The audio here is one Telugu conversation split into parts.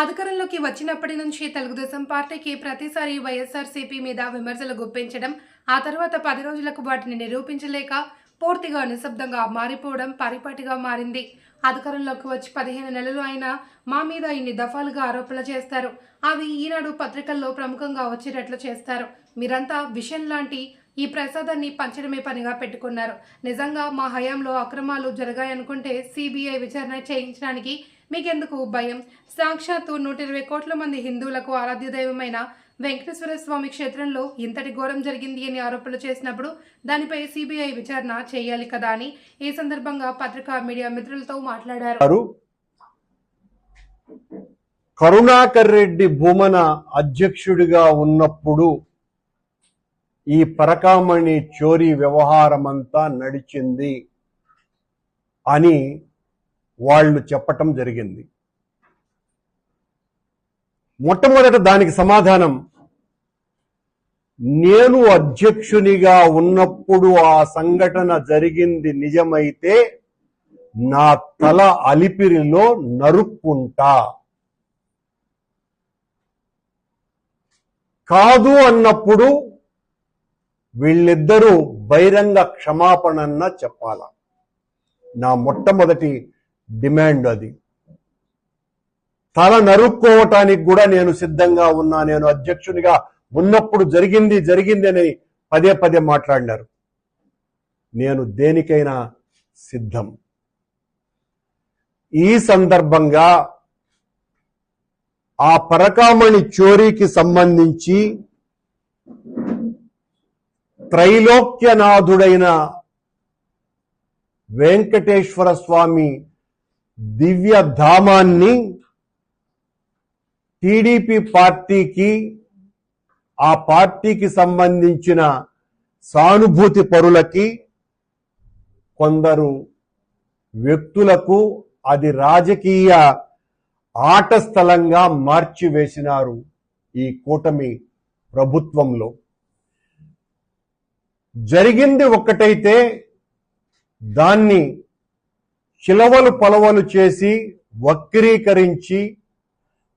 అధికారంలోకి వచ్చినప్పటి నుంచి తెలుగుదేశం పార్టీకి ప్రతిసారి వైఎస్ఆర్సీపీ మీద విమర్శలు గుప్పించడం ఆ తర్వాత పది రోజులకు వాటిని నిరూపించలేక పూర్తిగా నిశ్శబ్దంగా మారిపోవడం పరిపాటిగా మారింది. అధికారంలోకి వచ్చి పదిహేను నెలలు అయినా మా మీద ఇన్ని దఫాలుగా ఆరోపణలు చేస్తారు. అవి ఈనాడు పత్రికల్లో ప్రముఖంగా వచ్చేటట్లు చేస్తారు. మీరంతా విషయం లాంటి ఈ ప్రసాదాన్ని పంచడమే పనిగా పెట్టుకున్నారు. నిజంగా మా హయాంలో అక్రమాలు జరగాయనుకుంటే సిబిఐ విచారణ చేయించడానికి మీకెందుకు భయం? సాక్షాత్తు నూట ఇరవై కోట్ల మంది హిందువులకు ఆరాధ్య దైవమైన వెంకటేశ్వర స్వామి క్షేత్రంలో ఇంతటి ఘోరం జరిగింది అని ఆరోపణలు చేసినప్పుడు దానిపై సిబిఐ విచారణ చేయాలి కదా అని ఈ సందర్భంగా పత్రికా మీడియా మిత్రులతో మాట్లాడారు. కరుణాకర్ రెడ్డి భూమన అధ్యక్షుడిగా ఉన్నప్పుడు ఈ పరకామణి చోరీ వ్యవహారమంతా నడిచింది అని వాళ్ళు చెప్పటం జరిగింది. మొట్టమొదట దానికి సమాధానం నేను అధ్యక్షునిగా ఉన్నప్పుడు ఆ సంఘటన జరిగింది నిజమైతే నా తల అలిపిరిలో నరుక్కుంటా. కాదు అన్నప్పుడు వీళ్ళిద్దరూ బహిరంగ క్షమాపణన్న చెప్పాల. నా మొట్టమొదటి డిమాండ్ అది. తల నరుక్కోవటానికి కూడా నేను సిద్ధంగా ఉన్నా నేను అధ్యక్షునిగా ఉన్నప్పుడు జరిగింది జరిగింది అని పదే పదే మాట్లాడినారు. నేను దేనికైనా సిద్ధం. ఈ సందర్భంగా ఆ పరకామణి చోరీకి సంబంధించి త్రైలోక్యనాథుడైన వెంకటేశ్వర స్వామి దివ్య ధామాన్ని టీడీపీ పార్టీకి ఆ పార్టీకి సంబంధించిన సానుభూతి పరులకి కొందరు వ్యక్తులకు అది రాజకీయ ఆట స్థలంగా మార్చివేసినారు ఈ కూటమి ప్రభుత్వంలో. జరిగింది ఒక్కటైతే దాన్ని చిలవలు పొలవలు చేసి వక్రీకరించి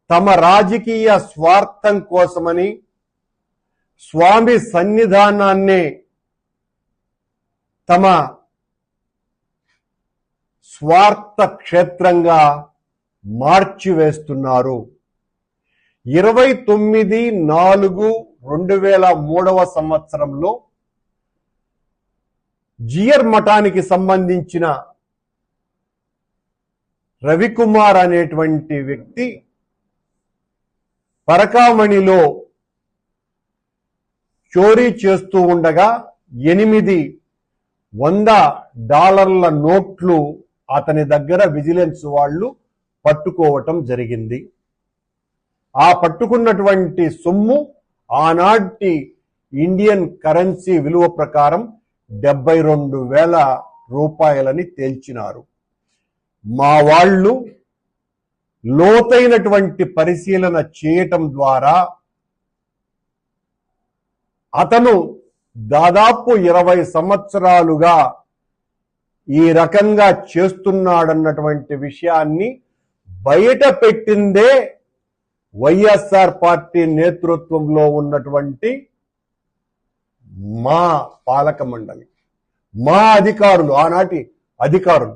తమ రాజకీయ స్వార్థం కోసమని స్వామి సన్నిధానాన్నే తమ స్వార్థ క్షేత్రంగా మార్చివేస్తున్నారు. ఇరవై తొమ్మిది నాలుగు రెండు వేల మూడవ సంవత్సరంలో జియర్ మఠానికి సంబంధించిన రవికుమార్ అనేటువంటి వ్యక్తి పరకామణిలో చోరీ చేస్తూ ఉండగా ఎనిమిది వంద డాలర్ల నోట్లు అతని దగ్గర విజిలెన్స్ వాళ్ళు పట్టుకోవటం జరిగింది. ఆ పట్టుకున్నటువంటి సొమ్ము ఆనాటి ఇండియన్ కరెన్సీ విలువ ప్రకారం డెబ్బై రెండు వేల రూపాయలని తేల్చినారు. మా వాళ్ళు లోతైనటువంటి పరిశీలన చేయటం ద్వారా అతను దాదాపు ఇరవై సంవత్సరాలుగా ఈ రకంగా చేస్తున్నాడన్నటువంటి విషయాన్ని బయట పెట్టిందే వైఎస్ఆర్ పార్టీ నేతృత్వంలో ఉన్నటువంటి మా పాలక మండలి మా అధికారులు ఆనాటి అధికారులు.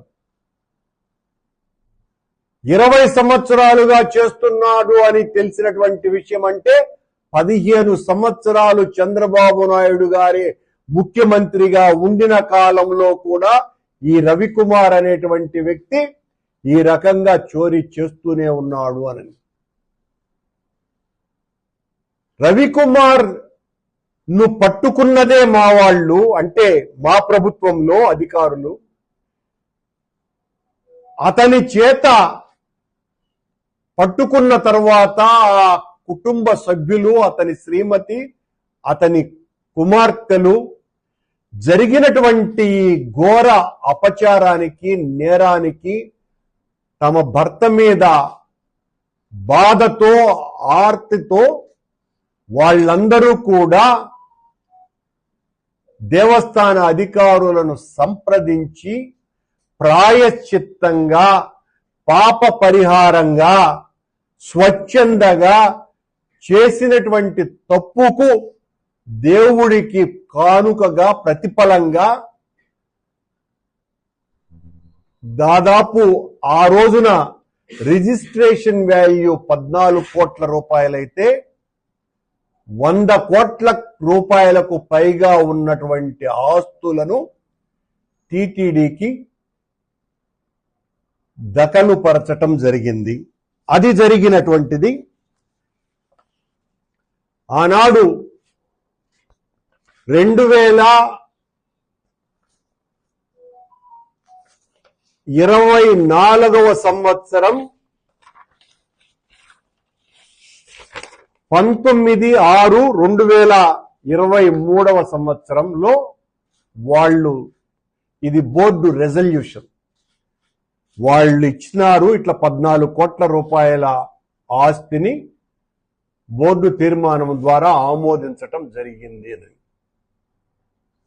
ఇరవై సంవత్సరాలుగా చేస్తున్నాడు అని తెలిసినటువంటి విషయం అంటే పదిహేను సంవత్సరాలు చంద్రబాబు నాయుడు గారి ముఖ్యమంత్రిగా ఉండిన కాలంలో కూడా ఈ రవికుమార్ అనేటువంటి వ్యక్తి ఈ రకంగా చోరీ చేస్తూనే ఉన్నాడు అని. రవికుమార్ను పట్టుకున్నదే మా వాళ్ళు అంటే మా ప్రభుత్వంలో అధికారులు. అతని చేత పట్టుకున్న తర్వాత ఆ కుటుంబ సభ్యులు అతని శ్రీమతి అతని కుమార్తెలు జరిగినటువంటి ఘోర అపచారానికి నేరానికి తమ భర్త మీద బాధతో ఆర్తితో వాళ్ళందరూ కూడా దేవస్థాన అధికారులను సంప్రదించి ప్రాయశ్చిత్తంగా పాప పరిహారంగా స్వచ్ఛందగా చేసినటువంటి తప్పుకు దేవుడికి కానుకగా ప్రతిఫలంగా దాదాపు ఆ రోజున రిజిస్ట్రేషన్ వాల్యూ పద్నాలుగు కోట్ల రూపాయలైతే వంద కోట్ల రూపాయలకు పైగా ఉన్నటువంటి ఆస్తులను టీటీడీకి దఖలు పరచటం జరిగింది. అది జరిగినటువంటిది. ఆనాడు రెండు వేల ఇరవై నాలుగవ సంవత్సరం పంతొమ్మిది ఆరు రెండు వేల ఇరవై మూడవ సంవత్సరంలో వాళ్ళు ఇది బోర్డు రెజల్యూషన్. వాళ్ళు ఇచ్చినారు ఇట్లా పద్నాలుగు కోట్ల రూపాయల ఆస్తిని బోర్డు తీర్మానం ద్వారా ఆమోదించటం జరిగింది అని.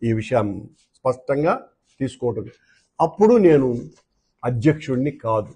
ఈ విషయం స్పష్టంగా తీసుకోవటం. అప్పుడు నేను అధ్యక్షుడిని కాదు.